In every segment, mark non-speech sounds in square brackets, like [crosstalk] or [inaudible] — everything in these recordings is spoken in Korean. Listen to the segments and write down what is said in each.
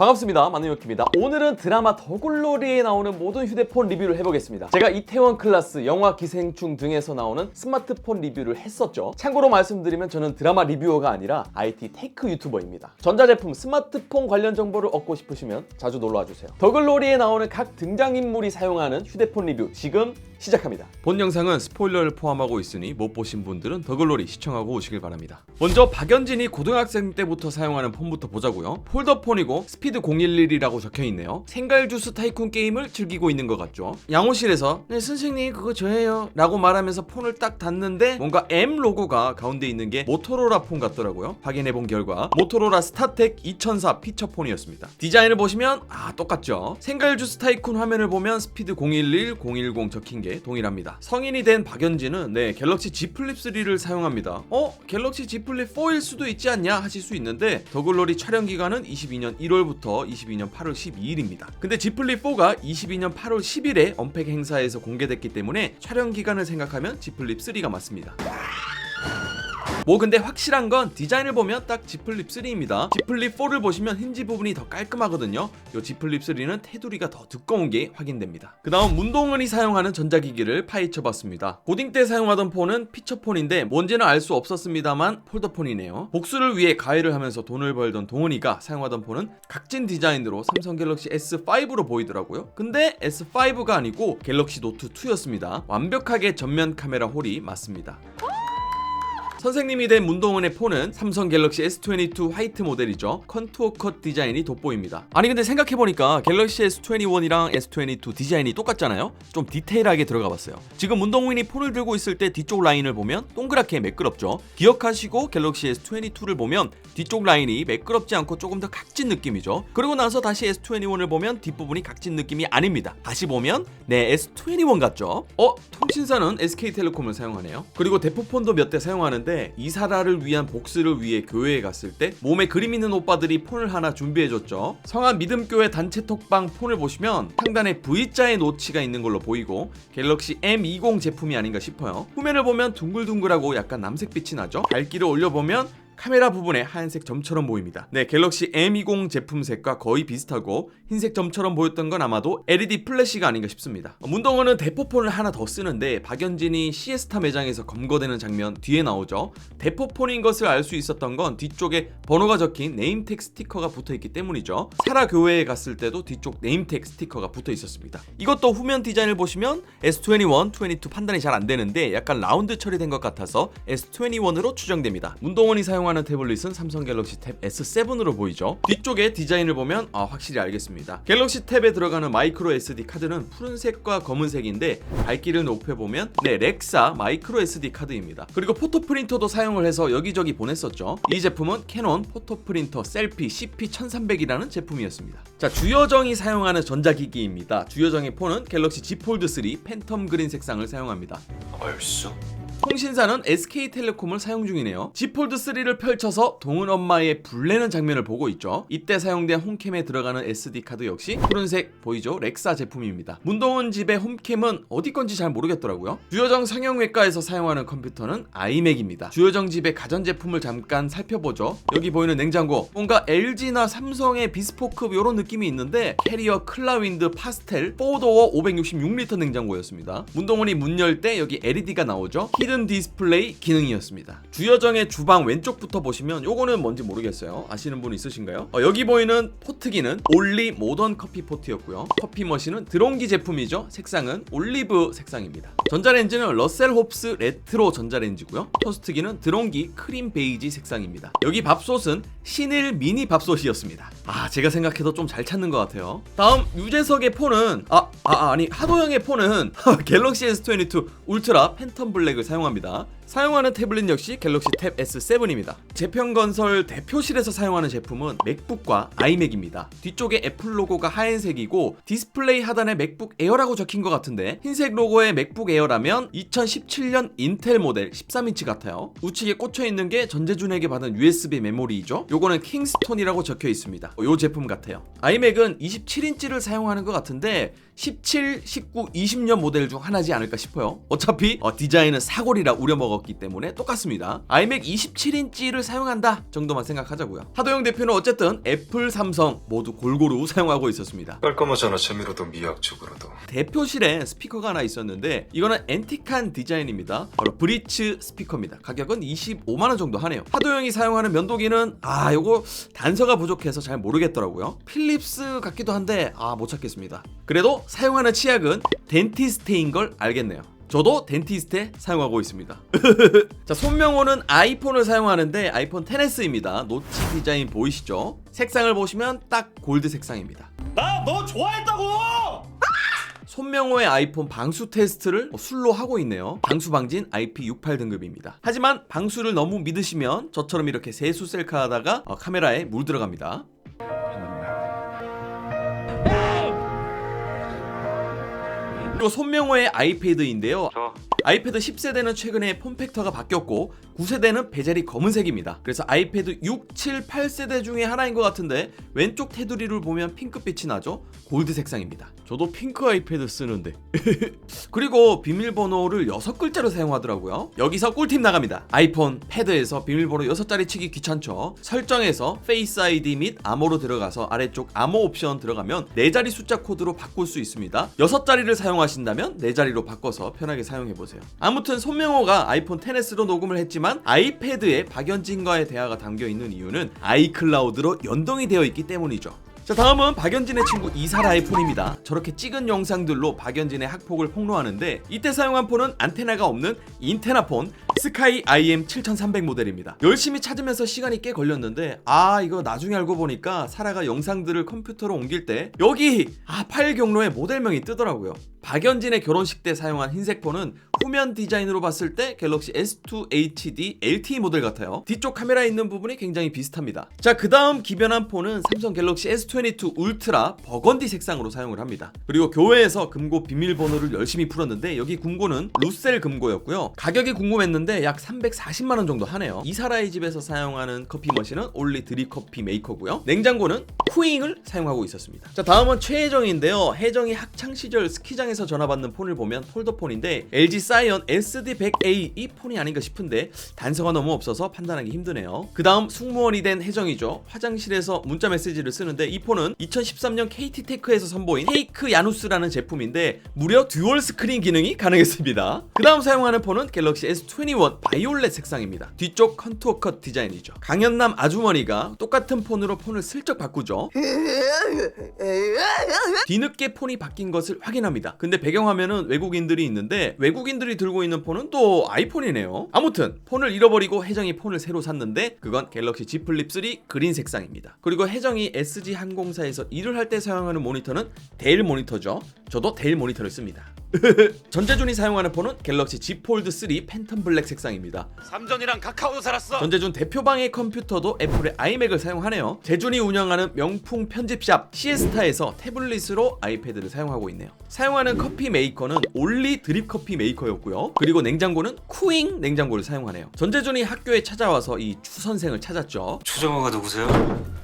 반갑습니다. 만우혁입니다. 오늘은 드라마 더글로리에 나오는 모든 휴대폰 리뷰를 해보겠습니다. 제가 이태원 클라스, 영화 기생충 등에서 나오는 스마트폰 리뷰를 했었죠. 참고로 말씀드리면 저는 드라마 리뷰어가 아니라 IT 테크 유튜버입니다. 전자제품, 스마트폰 관련 정보를 얻고 싶으시면 자주 놀러와 주세요. 더글로리에 나오는 각 등장인물이 사용하는 휴대폰 리뷰 지금 시작합니다. 본 영상은 스포일러를 포함하고 있으니 못 보신 분들은 더글로리 시청하고 오시길 바랍니다. 먼저 박연진이 고등학생 때부터 사용하는 폰부터 보자고요. 폴더폰이고 스피 드 011이라고 적혀 있네요. 생갈주스 타이쿤 게임을 즐기고 있는 것 같죠. 양호실에서 네 선생님 그거 저예요 라고 말하면서 폰을 딱 닫는데 뭔가 M 로고가 가운데 있는 게 모토로라 폰 같더라고요. 확인해본 결과 모토로라 스타텍 2004 피처폰이었습니다. 디자인을 보시면 아 똑같죠. 생갈주스 타이쿤 화면을 보면 스피드 011, 010 적힌 게 동일합니다. 성인이 된 박연진은 네 갤럭시 Z 플립 3를 사용합니다. 어 갤럭시 Z 플립 4일 수도 있지 않냐 하실 수 있는데 더글로리 촬영 기간은 22년 1월부터 22년 8월 12일입니다. 근데 Z 플립 4가 22년 8월 10일에 언팩 행사에서 공개됐기 때문에 촬영 기간을 생각하면 Z 플립 3가 맞습니다. 뭐 근데 확실한 건 디자인을 보면 딱 지플립 3입니다. 지플립 4를 보시면 힌지 부분이 더 깔끔하거든요. 요 지플립 3는 테두리가 더 두꺼운 게 확인됩니다. 그 다음 문동은이 사용하는 전자기기를 파헤쳐봤습니다. 고딩 때 사용하던 폰은 피처폰인데 뭔지는 알 수 없었습니다만 폴더폰이네요. 복수를 위해 가해를 하면서 돈을 벌던 동은이가 사용하던 폰은 각진 디자인으로 삼성 갤럭시 S5로 보이더라고요. 근데 S5가 아니고 갤럭시 노트 2였습니다. 완벽하게 전면 카메라 홀이 맞습니다. 선생님이 된 문동은의 폰은 삼성 갤럭시 S22 화이트 모델이죠. 컨투어 컷 디자인이 돋보입니다. 아니 근데 생각해보니까 갤럭시 S21이랑 S22 디자인이 똑같잖아요. 좀 디테일하게 들어가 봤어요. 지금 문동은이 폰을 들고 있을 때 뒤쪽 라인을 보면 동그랗게 매끄럽죠. 기억하시고 갤럭시 S22를 보면 뒤쪽 라인이 매끄럽지 않고 조금 더 각진 느낌이죠. 그리고 나서 다시 S21을 보면 뒷부분이 각진 느낌이 아닙니다. 다시 보면 네 S21 같죠? 어? 통신사는 SK텔레콤을 사용하네요. 그리고 대포폰도 몇 대 사용하는데 이사라를 위한 복수를 위해 교회에 갔을 때 몸에 그림 있는 오빠들이 폰을 하나 준비해줬죠. 성한 믿음교회 단체 톡방 폰을 보시면 상단에 V자의 노치가 있는 걸로 보이고 갤럭시 M20 제품이 아닌가 싶어요. 후면을 보면 둥글둥글하고 약간 남색빛이 나죠. 밝기를 올려보면 카메라 부분에 하얀색 점처럼 보입니다. 네, 갤럭시 M20 제품 색과 거의 비슷하고 흰색 점처럼 보였던 건 아마도 LED 플래시가 아닌가 싶습니다. 어, 문동원은 대포폰을 하나 더 쓰는데 박연진이 시에스타 매장에서 검거되는 장면 뒤에 나오죠. 대포폰인 것을 알 수 있었던 건 뒤쪽에 번호가 적힌 네임택 스티커가 붙어 있기 때문이죠. 사라 교회에 갔을 때도 뒤쪽 네임택 스티커가 붙어 있었습니다. 이것도 후면 디자인을 보시면 S21, 22 판단이 잘 안 되는데 약간 라운드 처리된 것 같아서 S21으로 추정됩니다. 문동원이 사용 하는 태블릿은 삼성 갤럭시 탭 S7으로 보이죠. 뒤쪽에 디자인을 보면 아, 확실히 알겠습니다. 갤럭시 탭에 들어가는 마이크로 SD 카드는 푸른색과 검은색인데 밝기를 높여보면 네 렉사 마이크로 SD 카드입니다. 그리고 포토 프린터도 사용을 해서 여기저기 보냈었죠. 이 제품은 캐논 포토 프린터 셀피 CP1300이라는 제품이었습니다. 자 주여정이 사용하는 전자기기입니다. 주여정의 폰은 갤럭시 Z 폴드 3 팬텀 그린 색상을 사용합니다. 벌써? 통신사는 SK텔레콤을 사용 중이네요. Z 폴드 3를 펼쳐서 동은 엄마의 불내는 장면을 보고 있죠. 이때 사용된 홈캠에 들어가는 SD 카드 역시 푸른색 보이죠? 렉사 제품입니다. 문동은 집의 홈캠은 어디 건지 잘 모르겠더라고요. 주여정 성형외과에서 사용하는 컴퓨터는 아이맥입니다. 주여정 집의 가전 제품을 잠깐 살펴보죠. 여기 보이는 냉장고 뭔가 LG나 삼성의 비스포크 이런 느낌이 있는데 캐리어 클라윈드 파스텔 4도어 566리터 냉장고였습니다. 문동원이 문 열 때 여기 LED가 나오죠. 히든 디스플레이 기능이었습니다. 주여정의 주방 왼쪽부터 보시면 요거는 뭔지 모르겠어요. 아시는 분 있으신가요? 어, 여기 보이는 포트기는 올리 모던 커피 포트였고요. 커피 머신은 드론기 제품이죠. 색상은 올리브 색상입니다. 전자레인지는 러셀 홉스 레트로 전자레인지고요. 토스트기는 드론기 크림 베이지 색상입니다. 여기 밥솥은 신일 미니 밥솥이었습니다. 아 제가 생각해도 좀 잘 찾는 것 같아요. 다음 유재석의 폰은 아, 아 아니 하도영의 폰은 [laughs] 갤럭시 S22 울트라 팬텀 블랙을 사용합니다. 사용하는 태블릿 역시 갤럭시 탭 S7입니다. 재평건설 대표실에서 사용하는 제품은 맥북과 아이맥입니다. 뒤쪽에 애플 로고가 하얀색이고 디스플레이 하단에 맥북 에어라고 적힌 것 같은데 흰색 로고의 맥북 에어라면 2017년 인텔 모델 13인치 같아요. 우측에 꽂혀 있는 게 전재준에게 받은 USB 메모리이죠. 요거는 킹스톤이라고 적혀 있습니다. 요 제품 같아요. 아이맥은 27인치를 사용하는 것 같은데 17, 19, 20년 모델 중 하나지 않을까 싶어요. 어차피 어, 디자인은 사골이라 우려먹었고 넣었기 때문에 똑같습니다. iMac 27인치를 사용한다 정도만 생각하자고요. 하도영 대표는 어쨌든 애플, 삼성 모두 골고루 사용하고 있었습니다. 깔끔하잖아 재미로도 미학적으로도 대표실에 스피커가 하나 있었는데 이거는 앤틱한 디자인입니다. 바로 브리츠 스피커입니다. 가격은 25만 원 정도 하네요. 하도영이 사용하는 면도기는 아 요거 단서가 부족해서 잘 모르겠더라고요. 필립스 같기도 한데 아 못 찾겠습니다. 그래도 사용하는 치약은 덴티스테인 걸 알겠네요. 저도 덴티스테 사용하고 있습니다. [laughs] 자, 손명호는 아이폰을 사용하는데 아이폰 10s입니다. 노치 디자인 보이시죠? 색상을 보시면 딱 골드 색상입니다. 나 너 좋아했다고! 손명호의 아이폰 방수 테스트를 술로 하고 있네요. 방수 방진 IP68 등급입니다. 하지만 방수를 너무 믿으시면 저처럼 이렇게 세수 셀카 하다가 어, 카메라에 물 들어갑니다. 그리고 손명호의 아이패드인데요. 아이패드 10세대는 최근에 폼팩터가 바뀌었고 9세대는 베젤이 검은색입니다. 그래서 아이패드 6, 7, 8세대 중에 하나인 것 같은데 왼쪽 테두리를 보면 핑크빛이 나죠? 골드 색상입니다. 저도 핑크 아이패드 쓰는데. [laughs] 그리고 비밀번호를 6글자로 사용하더라고요. 여기서 꿀팁 나갑니다. 아이폰, 패드에서 비밀번호 6자리 치기 귀찮죠? 설정에서 페이스 아이디 및 암호로 들어가서 아래쪽 암호 옵션 들어가면 4자리 숫자 코드로 바꿀 수 있습니다. 6자리를 사용하신다면 4자리로 바꿔서 편하게 사용해 보세요. 아무튼 손명호가 아이폰 10s로 녹음을 했지만 아이패드에 박연진과의 대화가 담겨 있는 이유는 아이클라우드로 연동이 되어 있기 때문이죠. 자 다음은 박연진의 친구 이사라의 폰입니다. 저렇게 찍은 영상들로 박연진의 학폭을 폭로하는데 이때 사용한 폰은 안테나가 없는 인테나 폰 스카이 IM 7300 모델입니다. 열심히 찾으면서 시간이 꽤 걸렸는데 아 이거 나중에 알고 보니까 사라가 영상들을 컴퓨터로 옮길 때 여기 아 파일 경로에 모델명이 뜨더라고요. 박연진의 결혼식 때 사용한 흰색 폰은 후면 디자인으로 봤을 때 갤럭시 S2 HD LTE 모델 같아요. 뒤쪽 카메라에 있는 부분이 굉장히 비슷합니다. 자, 그 다음 기변한 폰은 삼성 갤럭시 S22 울트라 버건디 색상으로 사용을 합니다. 그리고 교회에서 금고 비밀번호를 열심히 풀었는데 여기 금고는 루셀 금고였고요. 가격이 궁금했는데 약 340만원 정도 하네요. 이사라의 집에서 사용하는 커피 머신은 올리 드립커피 메이커고요. 냉장고는 쿠잉을 사용하고 있었습니다. 자, 다음은 최혜정인데요. 혜정이 학창 시절 스키장에서 전화받는 폰을 보면 폴더폰인데 LG 사이언 SD100A 이 폰이 아닌가 싶은데 단서가 너무 없어서 판단하기 힘드네요. 그 다음 승무원이 된 혜정이죠. 화장실에서 문자 메시지를 쓰는데 이 폰은 2013년 KT테크에서 선보인 테이크 야누스라는 제품인데 무려 듀얼 스크린 기능이 가능했습니다. 그 다음 사용하는 폰은 갤럭시 S21 바이올렛 색상입니다. 뒤쪽 컨투어 컷 디자인이죠. 강연남 아주머니가 똑같은 폰으로 폰을 슬쩍 바꾸죠. 뒤늦게 폰이 바뀐 것을 확인합니다. 근데 배경화면은 외국인들이 있는데 외국인 들이 들고 있는 폰은 또 아이폰이네요. 아무튼 폰을 잃어버리고 혜정이 폰을 새로 샀는데 그건 갤럭시 Z 플립 3 그린 색상입니다. 그리고 혜정이 SG 항공사에서 일을 할 때 사용하는 모니터는 데일 모니터죠. 저도 데일 모니터를 씁니다. [laughs] 전재준이 사용하는 폰은 갤럭시 Z 폴드 3 팬텀 블랙 색상입니다. 삼전이랑 카카오도 살았어. 전재준 대표방의 컴퓨터도 애플의 아이맥을 사용하네요. 재준이 운영하는 명품 편집샵 시에스타에서 태블릿으로 아이패드를 사용하고 있네요. 사용하는 커피 메이커는 올리 드립 커피 메이커였고요. 그리고 냉장고는 쿠잉 냉장고를 사용하네요. 전재준이 학교에 찾아와서 이 추 선생을 찾았죠. 추정호가 누구세요?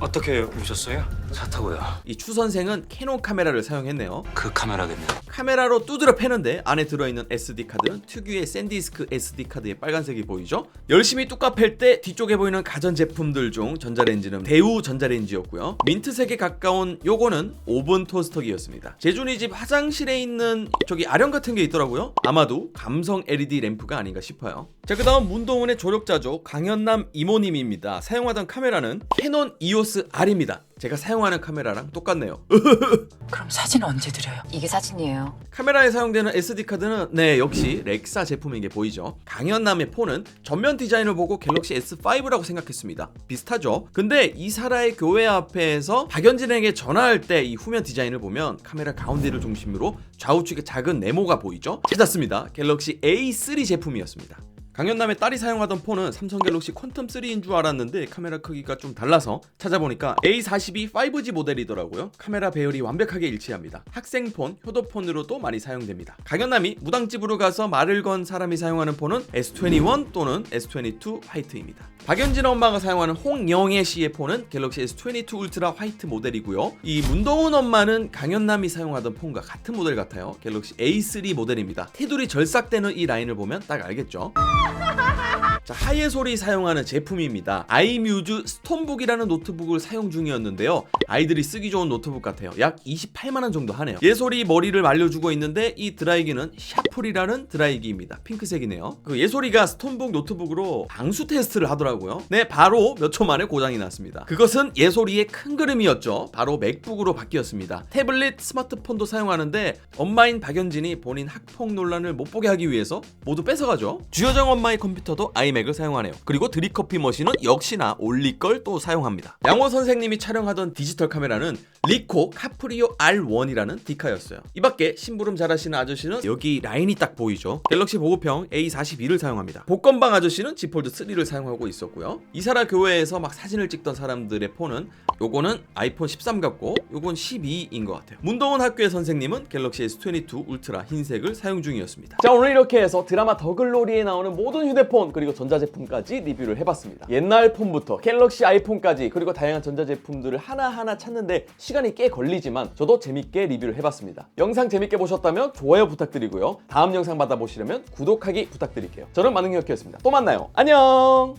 어떻게 오셨어요? 차 타고요 이 추 선생은 캐논 카메라를 사용했네요. 그 카메라겠네요 카메라로 두드려 패는데 안에 들어있는 SD 카드는 특유의 샌디스크 SD 카드의 빨간색이 보이죠? 열심히 뚜까 팰 때 뒤쪽에 보이는 가전 제품들 중 전자레인지는 대우 전자레인지였고요. 민트색에 가까운 요거는 오븐 토스터기였습니다. 재준이 집 화장실에 있는 저기 아령 같은 게 있더라고요. 아마도 감성 LED 램프가 아닌가 싶어요. 자 그 다음 문동은의 조력자죠. 강현남 이모님입니다. 사용하던 카메라는 캐논 EOS R입니다. 제가 사용하는 카메라랑 똑같네요. [laughs] 그럼 사진 언제 드려요? 이게 사진이에요. 카메라에 사용되는 SD 카드는 네 역시 렉사 제품인 게 보이죠. 강현남의 폰은 전면 디자인을 보고 갤럭시 S5라고 생각했습니다. 비슷하죠. 근데 이사라의 교회 앞에서 박연진에게 전화할 때 이 후면 디자인을 보면 카메라 가운데를 중심으로 좌우측에 작은 네모가 보이죠. 찾았습니다. 갤럭시 A3 제품이었습니다. 강현남의 딸이 사용하던 폰은 삼성 갤럭시 퀀텀 3인 줄 알았는데 카메라 크기가 좀 달라서 찾아보니까 A42 5G 모델이더라고요. 카메라 배열이 완벽하게 일치합니다. 학생폰, 효도폰으로도 많이 사용됩니다. 강현남이 무당집으로 가서 말을 건 사람이 사용하는 폰은 S21 또는 S22 화이트입니다. 박연진 엄마가 사용하는 홍영애 씨의 폰은 갤럭시 S22 울트라 화이트 모델이고요. 이 문동훈 엄마는 강현남이 사용하던 폰과 같은 모델 같아요. 갤럭시 A3 모델입니다. 테두리 절삭되는 이 라인을 보면 딱 알겠죠. [laughs] 자, 하예솔이 사용하는 제품입니다. 아이뮤즈 스톤북이라는 노트북을 사용 중이었는데요. 아이들이 쓰기 좋은 노트북 같아요. 약 28만 원 정도 하네요. 예솔이 머리를 말려주고 있는데 이 드라이기는 샤플이라는 드라이기입니다. 핑크색이네요. 그 예솔이가 스톤북 노트북으로 방수 테스트를 하더라고요. 네, 바로 몇 초 만에 고장이 났습니다. 그것은 예솔이의 큰 그림이었죠. 바로 맥북으로 바뀌었습니다. 태블릿, 스마트폰도 사용하는데 엄마인 박연진이 본인 학폭 논란을 못 보게 하기 위해서 모두 뺏어가죠. 주여정 엄마 의 컴퓨터도 아이맥을 사용하네요. 그리고 드립커피 머신은 역시나 올리 걸 또 사용합니다. 양호 선생님이 촬영하던 디지털 카메라는 리코 카프리오 R1이라는 디카였어요. 이 밖에 심부름 잘하시는 아저씨는 여기 라인이 딱 보이죠. 갤럭시 보급형 A42를 사용합니다. 복건방 아저씨는 G 폴드 3를 사용하고 있었고요. 이사라 교회에서 막 사진을 찍던 사람들의 폰은 요거는 아이폰 13 같고 요건 12인 것 같아요. 문동원 학교의 선생님은 갤럭시 S22 울트라 흰색을 사용 중이었습니다. 자 오늘 이렇게 해서 드라마 더글로리에 나오는 모든 휴대폰 그리고 전자제품까지 리뷰를 해봤습니다. 옛날 폰부터 갤럭시 아이폰까지 그리고 다양한 전자제품들을 하나하나 찾는데 시간이 꽤 걸리지만 저도 재밌게 리뷰를 해봤습니다. 영상 재밌게 보셨다면 좋아요 부탁드리고요. 다음 영상 받아보시려면 구독하기 부탁드릴게요. 저는 만능혁이었습니다. 또 만나요. 안녕